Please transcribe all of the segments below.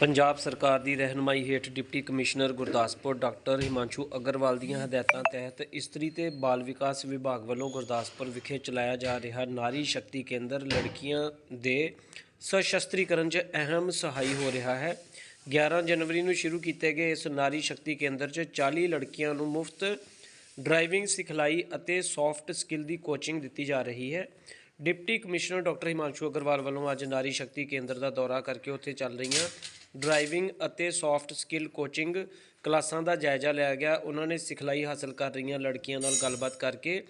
ਪੰਜਾਬ ਸਰਕਾਰ ਦੀ ਰਹਿਨਮਾਈ ਹੇਠ deputy commissioner Gurdaspur doctor Himanshu Agarwal ਦੀਆਂ ਹਦਾਇਤਾਂ ਤਹਿਤ ਇਸਤਰੀ ਤੇ ਬਾਲ ਵਿਕਾਸ ਵਿਭਾਗ ਵੱਲੋਂ ਗੁਰਦਾਸਪੁਰ ਵਿਖੇ ਚਲਾਇਆ ਜਾ ਰਿਹਾ ਨਾਰੀ ਸ਼ਕਤੀ ਕੇਂਦਰ ਲੜਕੀਆਂ ਦੇ ਸਸ਼ਸਤਰੀਕਰਨ 'ਚ ਅਹਿਮ ਸਹਾਈ ਹੋ ਰਿਹਾ ਹੈ। 11 ਜਨਵਰੀ ਨੂੰ ਸ਼ੁਰੂ ਕੀਤੇ ਗਏ ਇਸ ਨਾਰੀ ਸ਼ਕਤੀ ਕੇਂਦਰ 'ਚ 40 ਲੜਕੀਆਂ ਨੂੰ ਮੁਫਤ ਡਰਾਈਵਿੰਗ ਸਿਖਲਾਈ ਅਤੇ ਸੌਫਟ ਸਕਿੱਲ ਦੀ ਕੋਚਿੰਗ ਦਿੱਤੀ ਜਾ ਰਹੀ ਹੈ। Deputy commissioner doctor Himanshu Agarwal ਵੱਲੋਂ ਅੱਜ ਨਾਰੀ ਸ਼ਕਤੀ ਕੇਂਦਰ ਦਾ ਦੌਰਾ ਕਰਕੇ ਉੱਥੇ ਚੱਲ ਰਹੀਆਂ ਡਰਾਈਵਿੰਗ ਅਤੇ ਸੌਫਟ ਸਕਿੱਲ ਕੋਚਿੰਗ ਕਲਾਸਾਂ ਦਾ ਜਾਇਜ਼ਾ ਲਿਆ ਗਿਆ। ਉਹਨਾਂ ਨੇ ਸਿਖਲਾਈ ਹਾਸਲ ਕਰ ਰਹੀਆਂ ਲੜਕੀਆਂ ਨਾਲ ਗੱਲਬਾਤ ਕਰਕੇ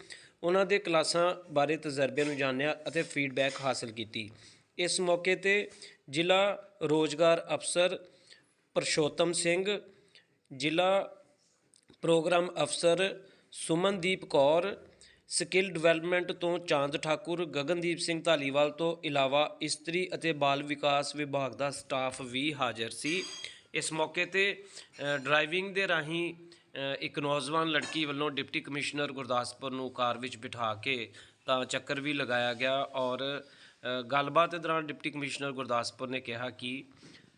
ਉਹਨਾਂ ਦੇ ਕਲਾਸਾਂ ਬਾਰੇ ਤਜਰਬਿਆਂ ਨੂੰ ਜਾਣਿਆ ਅਤੇ ਫੀਡਬੈਕ ਹਾਸਲ ਕੀਤੀ। ਇਸ ਮੌਕੇ ਤੇ ਜ਼ਿਲ੍ਹਾ ਰੋਜ਼ਗਾਰ ਅਫਸਰ ਪਰਸ਼ੋਤਮ ਸਿੰਘ, ਜ਼ਿਲ੍ਹਾ ਪ੍ਰੋਗਰਾਮ ਅਫਸਰ ਸੁਮਨਦੀਪ ਕੌਰ ਸਕਿੱਲ ਡਿਵੈਲਪਮੈਂਟ ਤੋਂ ਚਾਂਦ ਠਾਕੁਰ, ਗਗਨਦੀਪ ਸਿੰਘ ਧਾਲੀਵਾਲ ਤੋਂ ਇਲਾਵਾ ਇਸਤਰੀ ਅਤੇ ਬਾਲ ਵਿਕਾਸ ਵਿਭਾਗ ਦਾ ਸਟਾਫ ਵੀ ਹਾਜ਼ਰ ਸੀ। ਇਸ ਮੌਕੇ ਤੇ ਡਰਾਈਵਿੰਗ ਦੇ ਰਾਹੀਂ ਇੱਕ ਨੌਜਵਾਨ ਲੜਕੀ ਵੱਲੋਂ ਡਿਪਟੀ ਕਮਿਸ਼ਨਰ ਗੁਰਦਾਸਪੁਰ ਨੂੰ ਕਾਰ ਵਿੱਚ ਬਿਠਾ ਕੇ ਤਾਂ ਚੱਕਰ ਵੀ ਲਗਾਇਆ ਗਿਆ ਔਰ ਗੱਲਬਾਤ ਦੇ ਦੌਰਾਨ ਡਿਪਟੀ ਕਮਿਸ਼ਨਰ ਗੁਰਦਾਸਪੁਰ ਨੇ ਕਿਹਾ ਕਿ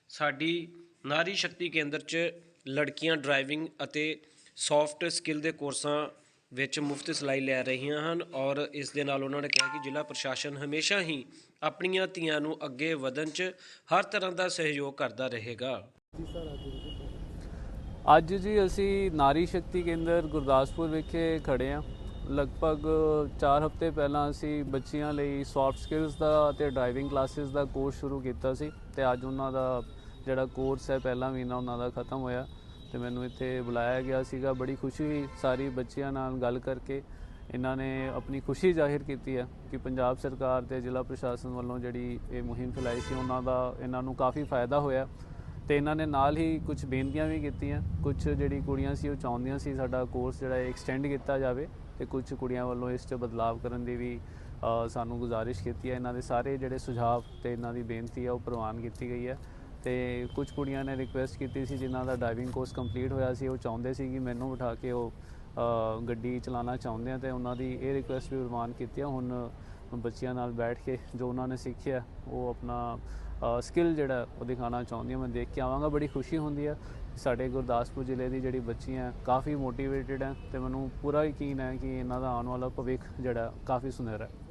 ਸਾਡੀ ਨਾਰੀ ਸ਼ਕਤੀ ਕੇਂਦਰ 'ਚ ਲੜਕੀਆਂ ਡਰਾਈਵਿੰਗ ਅਤੇ ਸੌਫਟ ਸਕਿੱਲ ਦੇ ਕੋਰਸਾਂ ਵਿੱਚ ਮੁਫਤ ਸਿਖਲਾਈ ਲੈ ਰਹੀਆਂ ਹਨ ਔਰ ਇਸ ਦੇ ਨਾਲ ਉਹਨਾਂ ਨੇ ਕਿਹਾ ਕਿ ਜ਼ਿਲ੍ਹਾ ਪ੍ਰਸ਼ਾਸਨ ਹਮੇਸ਼ਾ ਹੀ ਆਪਣੀਆਂ ਧੀਆਂ ਨੂੰ ਅੱਗੇ ਵਧਣ 'ਚ ਹਰ ਤਰ੍ਹਾਂ ਦਾ ਸਹਿਯੋਗ ਕਰਦਾ ਰਹੇਗਾ। ਅੱਜ ਜੀ ਅਸੀਂ ਨਾਰੀ ਸ਼ਕਤੀ ਕੇਂਦਰ ਗੁਰਦਾਸਪੁਰ ਵਿਖੇ ਖੜੇ ਆ ਲਗਭਗ 4 ਹਫ਼ਤੇ ਪਹਿਲਾਂ ਅਸੀਂ ਬੱਚੀਆਂ ਲਈ ਸੌਫਟ ਸਕਿੱਲਸ ਦਾ ਤੇ ਡਰਾਈਵਿੰਗ ਕਲਾਸਿਸ ਦਾ ਕੋਰਸ ਸ਼ੁਰੂ ਕੀਤਾ ਸੀ ਤੇ ਅੱਜ ਉਹਨਾਂ ਦਾ ਜਿਹੜਾ ਕੋਰਸ ਹੈ ਪਹਿਲਾ ਮਹੀਨਾ ਉਹਨਾਂ ਦਾ ਖਤਮ ਹੋਇਆ। ਤੇ ਮੈਨੂੰ ਇੱਥੇ ਬੁਲਾਇਆ ਗਿਆ ਸੀਗਾ। ਬੜੀ ਖੁਸ਼ੀ ਹੋਈ ਸਾਰੀ ਬੱਚਿਆਂ ਨਾਲ ਗੱਲ ਕਰਕੇ। ਇਹਨਾਂ ਨੇ ਆਪਣੀ ਖੁਸ਼ੀ ਜ਼ਾਹਿਰ ਕੀਤੀ ਹੈ ਕਿ ਪੰਜਾਬ ਸਰਕਾਰ ਤੇ ਜ਼ਿਲ੍ਹਾ ਪ੍ਰਸ਼ਾਸਨ ਵੱਲੋਂ ਜਿਹੜੀ ਇਹ ਮੁਹਿੰਮ ਚਲਾਈ ਸੀ, ਉਹਨਾਂ ਦਾ ਇਹਨਾਂ ਨੂੰ ਕਾਫੀ ਫਾਇਦਾ ਹੋਇਆ। ਤੇ ਇਹਨਾਂ ਨੇ ਨਾਲ ਹੀ ਕੁਝ ਬੇਨਤੀਆਂ ਵੀ ਕੀਤੀਆਂ। ਕੁਝ ਜਿਹੜੀ ਕੁੜੀਆਂ ਸੀ, ਉਹ ਚਾਹੁੰਦੀਆਂ ਸੀ ਸਾਡਾ ਕੋਰਸ ਜਿਹੜਾ ਐਕਸਟੈਂਡ ਕੀਤਾ ਜਾਵੇ ਤੇ ਕੁਝ ਕੁੜੀਆਂ ਵੱਲੋਂ ਇਸ 'ਚ ਬਦਲਾਵ ਕਰਨ ਦੀ ਵੀ ਸਾਨੂੰ ਗੁਜ਼ਾਰਿਸ਼ ਕੀਤੀ ਹੈ। ਇਹਨਾਂ ਦੇ ਸਾਰੇ ਜਿਹੜੇ ਸੁਝਾਅ ਤੇ ਇਹਨਾਂ ਦੀ ਬੇਨਤੀ ਹੈ, ਉਹ ਪ੍ਰਵਾਨ ਕੀਤੀ ਗਈ ਹੈ। ਤੇ ਕੁਝ ਕੁੜੀਆਂ ਨੇ ਰਿਕੁਐਸਟ ਕੀਤੀ ਸੀ ਜਿਨ੍ਹਾਂ ਦਾ ਡਰਾਈਵਿੰਗ ਕੋਰਸ ਕੰਪਲੀਟ ਹੋਇਆ ਸੀ, ਉਹ ਚਾਹੁੰਦੇ ਸੀ ਕਿ ਮੈਨੂੰ ਬਿਠਾ ਕੇ ਉਹ ਗੱਡੀ ਚਲਾਉਣਾ ਚਾਹੁੰਦੇ ਆ ਤੇ ਉਹਨਾਂ ਦੀ ਇਹ ਰਿਕੁਐਸਟ ਵੀ ਪ੍ਰਵਾਨ ਕੀਤੀ ਆ। ਹੁਣ ਬੱਚਿਆਂ ਨਾਲ ਬੈਠ ਕੇ ਜੋ ਉਹਨਾਂ ਨੇ ਸਿੱਖਿਆ, ਉਹ ਆਪਣਾ ਸਕਿੱਲ ਜਿਹੜਾ ਉਹ ਦਿਖਾਉਣਾ ਚਾਹੁੰਦੀਆਂ ਮੈਂ ਦੇਖ ਕੇ ਆਵਾਂਗਾ, ਬੜੀ ਖੁਸ਼ੀ ਹੁੰਦੀ ਹੈ ਸਾਡੇ ਗੁਰਦਾਸਪੁਰ ਜ਼ਿਲ੍ਹੇ ਦੀ ਜਿਹੜੀ ਬੱਚੀਆਂ ਕਾਫੀ ਮੋਟੀਵੇਟਿਡ ਹੈ ਤੇ ਮੈਨੂੰ ਪੂਰਾ ਯਕੀਨ ਹੈ ਕਿ ਇਹਨਾਂ ਦਾ ਆਉਣ ਵਾਲਾ ਭਵਿੱਖ ਜਿਹੜਾ ਕਾਫੀ ਸੁਨਹਿਰਾ ਹੈ।